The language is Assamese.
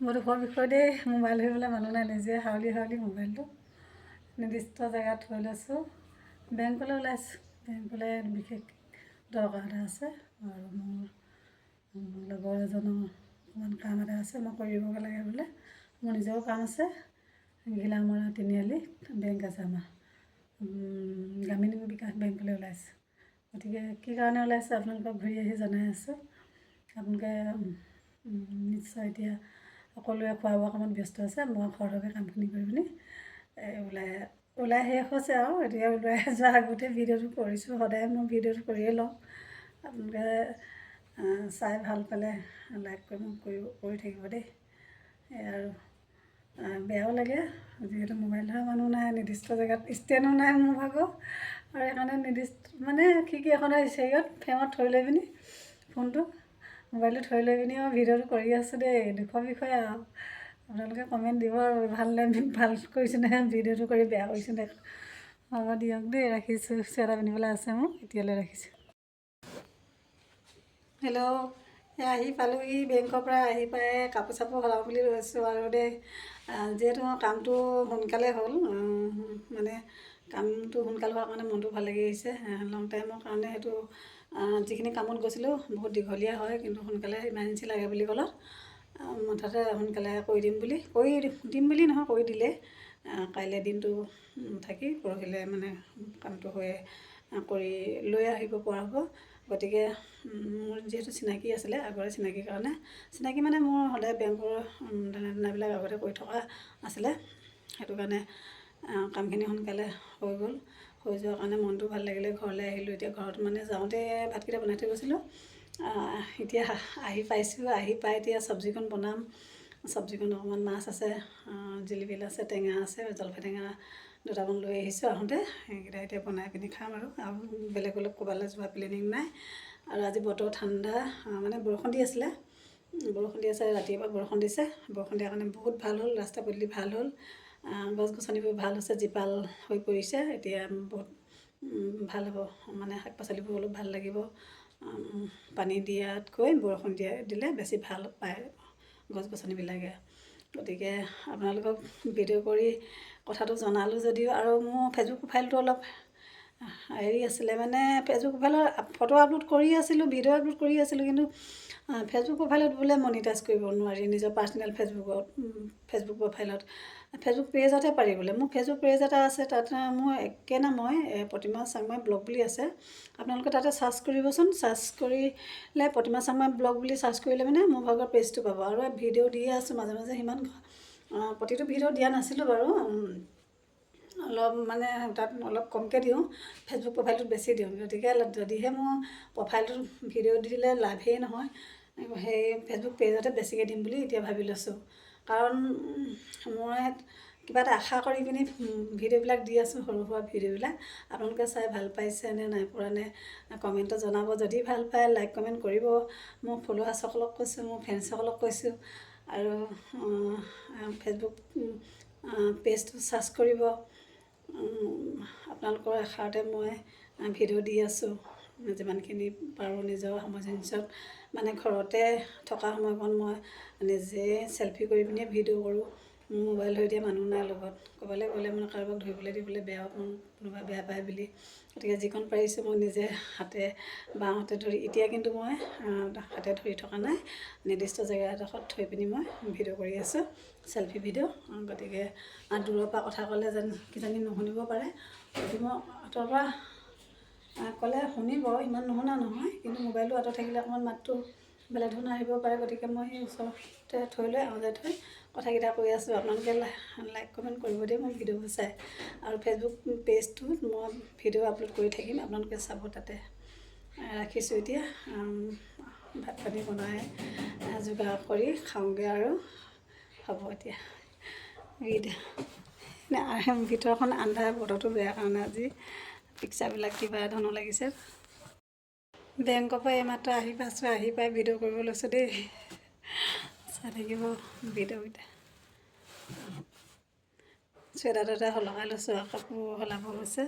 মোৰ দুখৰ বিষয় দেই মোবাইল ধৰিবলৈ মানুহ নাই নিজে হাউলি হাউলি মোবাইলটো নিৰ্দিষ্ট জেগাত থৈ লৈছোঁ। বেংকলৈ ওলাইছোঁ বেংকলৈ বিশেষ দৰকাৰ এটা আছে আৰু মোৰ লগৰ এজনৰ অকণমান কাম এটা আছে মই কৰিবগৈ লাগে বোলে। মোৰ নিজৰো কাম আছে ঘিলামৰা তিনিআলি বেংক আছে আমাৰ। গ্ৰামীণ বিকাশ বেংকলৈ ওলাইছোঁ। গতিকে কি কাৰণে ওলাইছোঁ আপোনালোকক ঘূৰি আহি জনাই আছোঁ। আপোনালোকে নিশ্চয় এতিয়া সকলোৱে খোৱা বোৱা কামত ব্যস্ত আছে মই ঘৰতে কামখিনি কৰি পিনি ওলাই ওলাই শেষ হৈছে আৰু এতিয়া ওলাই যোৱাৰ আগতে ভিডিঅ'টো কৰিছোঁ সদায় মই ভিডিঅ'টো কৰিয়ে লওঁ। আপোনালোকে চাই ভাল পালে লাইক কৰি মোক কৰি কৰি থাকিব দেই। আৰু বেয়াও লাগে যিহেতু মোবাইল ধৰা মানুহ নাই নিৰ্দিষ্ট জেগাত ষ্টেণ্ডো নাই মোৰ ভাগৰ আৰু সেইকাৰণে নিৰ্দিষ্ট মানে খিৰিকী এখনৰ হেৰিয়ত ফেমত থৈ লৈ পিনি ফোনটো মোবাইলটো থৈ লৈ পিনি মই ভিডিঅ'টো কৰি আছোঁ দেই, দুখৰ বিষয়ে আৰু। আপোনালোকে কমেণ্ট দিব আৰু, ভালো ভালো কৰিছোঁ নে, ভিডিঅ'টো কৰি বেয়া কৰিছোঁ নে। হ'ব দিয়ক দেই, ৰাখিছোঁ। চুৱেটাৰ পিন্ধিবলৈ আছে মোৰ, এতিয়ালৈ ৰাখিছোঁ। হেল্ল' এই আহি পালোহি, বেংকৰ পৰা আহি পাই কাপোৰ চাপোৰ সলাওঁ বুলি ৰৈছোঁ আৰু দেই। যিহেতু কামটো সোনকালে হ'ল মানে কামটো সোনকাল হোৱাৰ কাৰণে মনটো ভাল লাগি আহিছে লং টাইমৰ কাৰণে সেইটো যিখিনি কামত গৈছিলোঁ বহুত দীঘলীয়া হয় কিন্তু সোনকালে ইমাৰ্জেঞ্চি লাগে বুলি ক'লত মুঠতে সোনকালে কৰি দিম বুলি কৰি দিম বুলি নহয় কৰি দিলে কাইলৈ দিনটো থাকি পৰহিলৈ মানে কামটো হৈ কৰি লৈ আহিব পৰা হ'ব। গতিকে মোৰ যিহেতু চিনাকি আছিলে আগৰে চিনাকিৰ কাৰণে চিনাকি মানে মোৰ সদায় বেংকৰ দানাবিলাক আগতে কৰি থকা আছিলে। সেইটো কাৰণে কামখিনি সোনকালে হৈ গ'ল। হৈ যোৱাৰ কাৰণে মনটো ভাল লাগিলে ঘৰলৈ আহিলোঁ। এতিয়া ঘৰত মানে যাওঁতে ভাতকেইটা বনাই থৈ গৈছিলোঁ। এতিয়া আহি পাইছোঁ। আহি পাই এতিয়া চব্জিকণ বনাম। চব্জিকণ অকণমান মাছ আছে জিলিপিল আছে টেঙা আছে জলফাই টেঙা দুটামান লৈ আহিছোঁ আহোঁতে। সেইকেইটা এতিয়া বনাই পিনি খাম আৰু। আৰু বেলেগ ক'ৰবালৈ যোৱা প্লেনিং নাই। আৰু আজি বতৰ ঠাণ্ডা মানে বৰষুণ দি আছিলে। বৰষুণ দি আছে ৰাতিপুৱা বৰষুণ দিছে। বৰষুণ দিয়াৰ কাৰণে বহুত ভাল হ'ল ৰাস্তা পদূলি ভাল হ'ল। গছ গছনিবোৰ ভাল হৈছে জীপাল হৈ পৰিছে। এতিয়া বহুত ভাল হ'ব। মানে শাক পাচলিবোৰ অলপ ভাল লাগিব। পানী দিয়াতকৈ বৰষুণ দিয়া দিলে বেছি ভাল পায় গছ গছনিবিলাকে। গতিকে আপোনালোকক ভিডিঅ' কৰি কথাটো জনালোঁ যদিও আৰু মোৰ ফেচবুক প্ৰফাইলটো অলপ হেৰি আছিলে মানে ফেচবুক প্ৰফাইলত ফটো আপলোড কৰি আছিলোঁ ভিডিঅ' আপলোড কৰি আছিলোঁ কিন্তু ফেচবুক প্ৰফাইলত বোলে মনিটাইজ কৰিব নোৱাৰি নিজৰ পাৰ্চনেল ফেচবুকত ফেচবুক প্ৰফাইলত ফেচবুক পেজতহে পাৰি বোলে। মোৰ ফেচবুক পেজ এটা আছে তাত মোৰ একে নামই প্ৰতিমা চাংমাই ব্লগ বুলি আছে। আপোনালোকে তাতে চাৰ্চ কৰিবচোন। চাৰ্চ কৰিলে প্ৰতিমা চাংমাই ব্লগ বুলি চাৰ্চ কৰিলে মানে মোৰ ভাগৰ পেজটো পাব। আৰু ভিডিঅ' দিয়ে আছোঁ মাজে মাজে সিমান প্ৰতিটো ভিডিঅ' দিয়া নাছিলোঁ বাৰু। অলপ মানে তাত অলপ কমকৈ দিওঁ ফেচবুক প্ৰফাইলটোত বেছি দিওঁ। গতিকে যদিহে মোৰ প্ৰফাইলটোত ভিডিঅ' দিলে লাভেই নহয় সেই ফেচবুক পেজতে বেছিকৈ দিম বুলি এতিয়া ভাবি লৈছোঁ। কাৰণ মই কিবা এটা আশা কৰি পিনি ভিডিঅ'বিলাক দি আছোঁ সৰু সুৰা ভিডিঅ'বিলাক। আপোনালোকে চাই ভাল পাইছে নে নাই পৰা নে কমেণ্টত জনাব। যদি ভাল পায় লাইক কমেণ্ট কৰিব। মোৰ ফলোৱাৰ্ছসকলক কৈছোঁ মোৰ ফ্ৰেণ্ডছসকলক কৈছোঁ। আৰু ফেচবুক পেজটো চাৰ্চ কৰিব। আপোনালোকৰ আশাতে মই ভিডিঅ' দি আছোঁ যিমানখিনি পাৰোঁ নিজৰ সামঞ্জস্যত মানে ঘৰতে থকা সময়কণ মই নিজে চেলফি কৰি পিনিয়ে ভিডিঅ' কৰোঁ। মোবাইল ধৰি দিয়া মানুহ নাই লগত। ক'ৰবালৈ গ'লে মানে কাৰোবাক ধৰিবলৈ দিবলৈ বেয়া কোনোবাই বেয়া পায় বুলি। গতিকে যিকণ পাৰিছোঁ মই নিজে হাতে বাঁহতে ধৰি এতিয়া কিন্তু মই হাতে ধৰি থকা নাই। নিৰ্দিষ্ট জেগা এডোখৰত থৈ পিনি মই ভিডিঅ' কৰি আছোঁ চেলফি ভিডিঅ' গতিকে দূৰৰ পৰা কথা ক'লে যেন কিজানি নুশুনিব পাৰে। যদি মই আঁতৰৰ পৰা ক'লে শুনিব ইমান নুশুনা নহয়। কিন্তু মোবাইলটো আঁতৰত থাকিলে অকণমান মাতটো বেলেগ ধৰণৰ আহিব পাৰে। গতিকে মই সেই ওচৰতে থৈ লৈ আওজাই থৈ কথাকেইটা কৈ আছোঁ আপোনালোকে লাইক কমেণ্ট কৰিব দেই মোৰ ভিডিঅ'বোৰ চাই আৰু ফেচবুক পেজটোত মই ভিডিঅ' আপলোড কৰি থাকিম আপোনালোকে চাব তাতে। ৰাখিছোঁ এতিয়া। ভাত পানী বনাই যোগাৰ কৰি খাওঁগৈ আৰু হ'ব এতিয়া। ভিতৰখন আন্ধাৰ বতৰটো বেয়া কাৰণে আজি পিক্সাৰবিলাক কিবা ধৰণৰ লাগিছে। বেংকৰ পৰা এইমাত্ৰ আহি পাইছোঁ আহি পাই ভিডিঅ' কৰিব লৈছোঁ দেই। চাই থাকিব ভিডিঅ'কেইটা চুৱেটাৰ টুৱেটাৰ সলকাই লৈছোঁ আৰু কাপোৰ সলাব হৈছে।